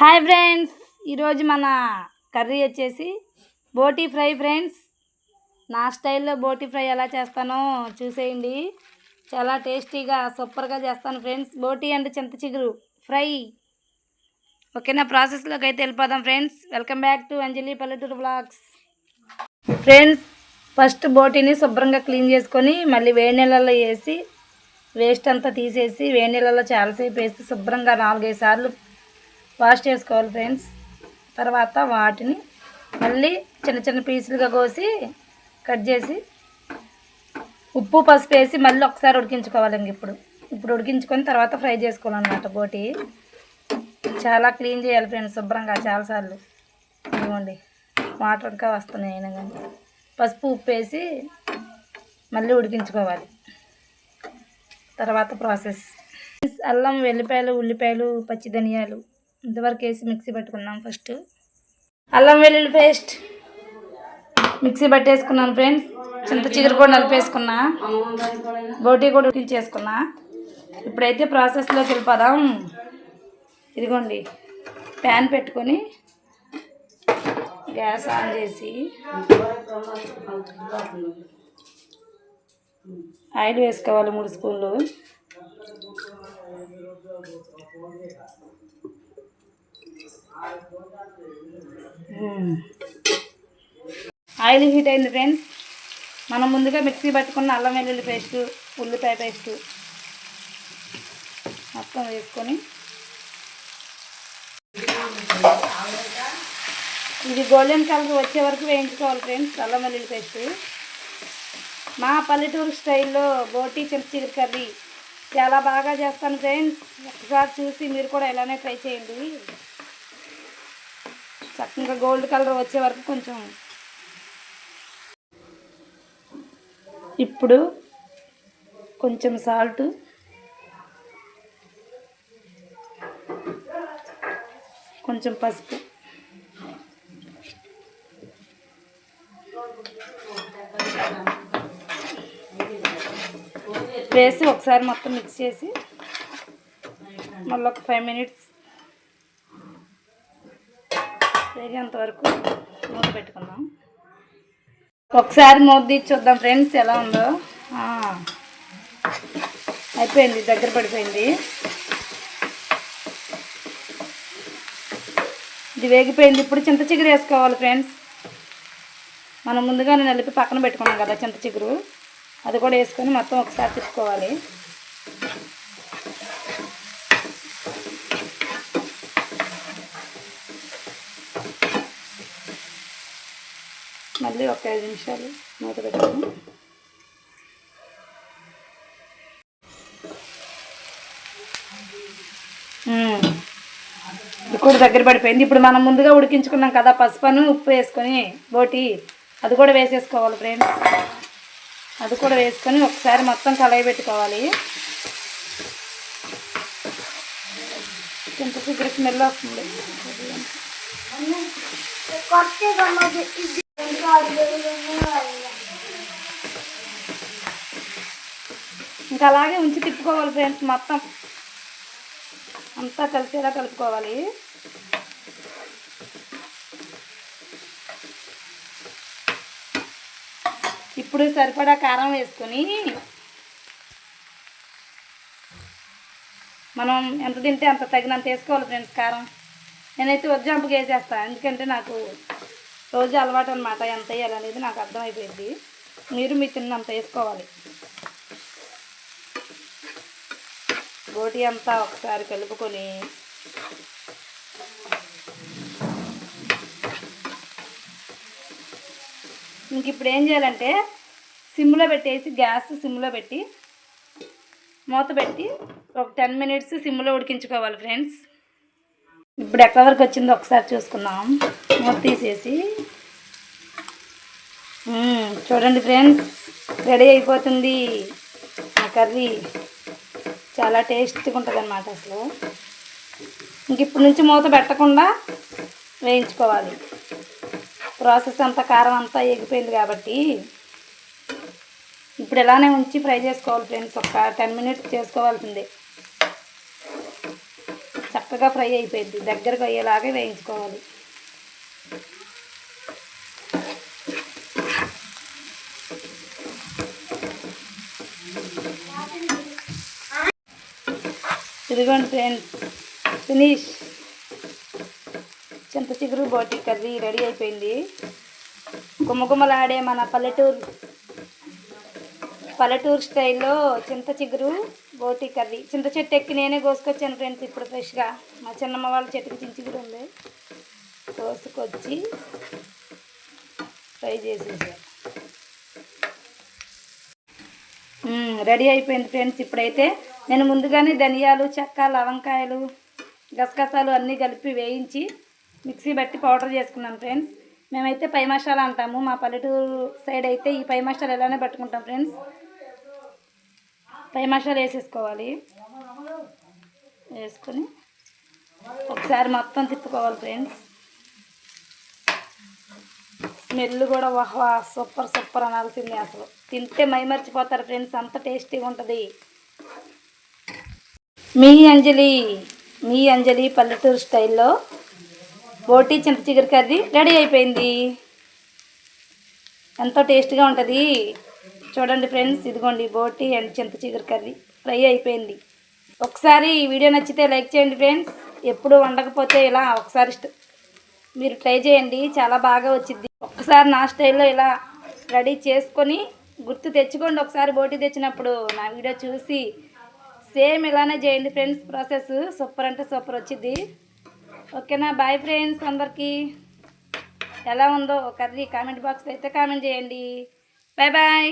Hi friends ఈరోజు మన curry వచ్చేసి బోటీ ఫ్రై ఫ్రెండ్స్. నా స్టైల్లో బోటీ ఫ్రై ఎలా చేస్తానో చూసేయండి. చాలా టేస్టీగా సూపర్గా చేస్తాను ఫ్రెండ్స్. బోటీ అండ్ చింత చిగురు ఫ్రై. ఓకేనా ప్రాసెస్లోకి అయితే వెళ్ళిపోదాం friends. Welcome back to Anjali Palleturu blogs. Friends first బోటీని శుభ్రంగా క్లీన్ చేసుకొని మళ్ళీ వేడి నీళ్ళల్లో వేసి వేస్ట్ అంతా తీసేసి వేడి నీళ్ళలో చాలాసేపు వేసి శుభ్రంగా నాలుగైదు సార్లు వాష్ చేసుకోవాలి ఫ్రెండ్స్. తర్వాత వాటిని మళ్ళీ చిన్న చిన్న పీసులుగా కోసి కట్ చేసి ఉప్పు పసుపు వేసి మళ్ళీ ఒకసారి ఉడికించుకోవాలి ఇంక ఇప్పుడు. ఇప్పుడు ఉడికించుకొని తర్వాత ఫ్రై చేసుకోవాలన్నమాట బోటి చాలా క్లీన్ చేయాలి ఫ్రెండ్స్ శుభ్రంగా చాలాసార్లు. ఇవ్వండి వాటర్ ఇంకా వస్తున్నాయి అయినా కానీ. పసుపు ఉప్పు వేసి మళ్ళీ ఉడికించుకోవాలి. తర్వాత ప్రాసెస్. అల్లం వెల్లిపాయలు ఉల్లిపాయలు పచ్చి ధనియాలు ఇంతవరకు వేసి మిక్సీ పెట్టుకున్నాం ఫస్ట్. అల్లం వెల్లుల్లి పేస్ట్. Mixie పట్టేసుకున్నాను friends. చింత చిగురు కూడా నలిపేసుకున్నా. బోటీ కూడా ఉడికించేసుకున్నా ఇప్పుడైతే ప్రాసెస్లోకి వెళ్ళిపోదాం. ఇదిగోండి. ప్యాన్ పెట్టుకొని గ్యాస్ ఆన్ చేసి ఆయిల్ వేసుకోవాలి మూడు స్పూన్లు. ఆయిల్ హీట్ అయింది ఫ్రెండ్స్. మనం ముందుగా మిక్సీ పట్టుకున్న అల్లం వెల్లుల్లి పేస్టు ఉల్లిపాయ పేస్టు మొత్తం వేసుకొని. ఇది గోల్డెన్ కలర్ వచ్చే వరకు వేయించుకోవాలి ఫ్రెండ్స్ అల్లం వెల్లుల్లి పేస్ట్. మా పల్లెటూరు స్టైల్లో బోటీ చింతచిగురు కర్రీ చాలా బాగా చేస్తాను ఫ్రెండ్స్. ఒకసారి చూసి మీరు కూడా ఇలానే ట్రై చేయండి. చక్కగా గోల్డ్ కలర్ వచ్చే వరకు కొంచెం. ఇప్పుడు కొంచెం సాల్ట్ కొంచెం పసుపు. వేసి ఒకసారి మొత్తం మిక్స్ చేసి మళ్ళీ ఒక ఫైవ్ మినిట్స్ వేగేంత వరకు మూత పెట్టుకుందాం. ఒకసారి మూత తీసి చూద్దాం ఫ్రెండ్స్ ఎలా ఉందో. అయిపోయింది దగ్గర పడిపోయింది. ఇది వేగిపోయింది. ఇప్పుడు చింత చిగురు వేసుకోవాలి ఫ్రెండ్స్. మనం ముందుగానే నలిపి పక్కన పెట్టుకున్నాం కదా చింత చిగురు. అది కూడా వేసుకొని మొత్తం ఒకసారి తిప్పుకోవాలి. మళ్ళీ ఒక ఐదు నిమిషాలు మూత పెట్టాము కూడా దగ్గర పడిపోయింది. ఇప్పుడు మనం ముందుగా ఉడికించుకున్నాం కదా పసుపును ఉప్పు వేసుకొని బోటి. అది కూడా వేసేసుకోవాలి ఫ్రెండ్స్. అది కూడా వేసుకొని ఒకసారి మొత్తం కలయి పెట్టుకోవాలి. చింత సిగ్గర స్మెల్ వస్తుంది. ఇంకా అలాగే ఉంచి తిప్పుకోవాలి ఫ్రెండ్స్ మొత్తం. అంతా కలిసేలా కలుపుకోవాలి. ఇప్పుడు సరిపడా కారం వేసుకొని మనం ఎంత తింటే అంత తగినంత వేసుకోవాలి ఫ్రెండ్స్ కారం. నేనైతే వజ్జంపుగా వేసేస్తాను ఎందుకంటే నాకు రోజు అలవాటు అనమాట ఎంత వేయాలనేది నాకు అర్థమైపోయింది. మీరు మీ తిన్నంత వేసుకోవాలి. గోటి అంతా ఒకసారి కలుపుకొని ఇంక ఇప్పుడు ఏం చేయాలంటే సిమ్లో పెట్టేసి గ్యాస్ సిమ్లో పెట్టి మూత పెట్టి ఒక టెన్ మినిట్స్ సిమ్లో ఉడికించుకోవాలి ఫ్రెండ్స్. ఇప్పుడు ఎక్కడి వరకు వచ్చిందో ఒకసారి చూసుకుందాం. మూత తీసేసి. చూడండి ఫ్రెండ్స్ రెడీ అయిపోతుంది. ఆ కర్రీ చాలా టేస్ట్గా ఉంటుంది అనమాట అసలు. ఇంక ఇప్పటి నుంచి మూత పెట్టకుండా వేయించుకోవాలి. ప్రాసెస్ అంతా కారం అంతా ఎగిపోయింది కాబట్టి. ఇప్పుడు ఇలానే ఉంచి ఫ్రై చేసుకోవాలి ఫ్రెండ్స్ ఒక టెన్ మినిట్స్ చేసుకోవాల్సిందే. చక్కగా ఫ్రై అయిపోయింది. దగ్గరకు అయ్యేలాగా వేయించుకోవాలి. ఇదిగోండి ఫ్రెండ్స్ ఫినిష్. చింత చిగురు బోటి కర్రీ రెడీ అయిపోయింది. గుమ్మగుమ్మలాడే మన పల్లెటూరు పల్లెటూరు స్టైల్లో చింత చిగురు బోటి కర్రీ. చింత చెట్టు ఎక్కి నేనే కోసుకొచ్చాను ఫ్రెండ్స్ ఇప్పుడు ఫ్రెష్గా. మా చిన్నమ్మ వాళ్ళ చెట్టుకి చింత చిగురు ఉంది. కోసుకొచ్చి ఫ్రై చేసేసాను రెడీ అయిపోయింది ఫ్రెండ్స్ ఇప్పుడైతే. నేను ముందుగానే ధనియాలు చెక్క లవంకాయలు గసగసాలు అన్నీ కలిపి వేయించి మిక్సీ బట్టి పౌడర్ చేసుకున్నాను ఫ్రెండ్స్. మేమైతే పై మసాలా అంటాము. మా పల్లెటూరు సైడ్ అయితే ఈ పై మసాలా ఇలానే పట్టుకుంటాం ఫ్రెండ్స్. పై మసాలా వేసేసుకోవాలి. వేసుకొని ఒకసారి మొత్తం తిప్పుకోవాలి ఫ్రెండ్స్. స్మెల్ కూడా వాహ్ సూపర్ సూపర్ అనాల్సింది అసలు. తింటే మైమర్చిపోతారు ఫ్రెండ్స్ అంత టేస్టీగా ఉంటుంది. మీ అంజలి మీ అంజలి పల్లెటూరు స్టైల్లో బోటి చింత చిగురు కర్రీ రెడీ అయిపోయింది. ఎంతో టేస్ట్గా ఉంటుంది. చూడండి ఫ్రెండ్స్ ఇదిగోండి బోటి అండ్ చింత చిగురు కర్రీ. ఫ్రై అయిపోయింది. ఒకసారి ఈ వీడియో నచ్చితే లైక్ చేయండి ఫ్రెండ్స్. ఎప్పుడు వండకపోతే ఇలా ఒకసారి మీరు ట్రై చేయండి. చాలా బాగా వచ్చింది. ఒక్కసారి నా స్టైల్లో ఇలా రెడీ చేసుకొని గుర్తు తెచ్చుకోండి. ఒకసారి బోటి తెచ్చినప్పుడు నా వీడియో చూసి సేమ్ ఇలానే చేయండి ఫ్రెండ్స్. ప్రాసెస్ సూపర్ అంటే సూపర్ వచ్చింది. ఓకేనా? బాయ్ ఫ్రెండ్స్ అందరికీ. ఎలా ఉందో కర్రీ కామెంట్ బాక్స్ అయితే కామెంట్ చేయండి. Bye bye.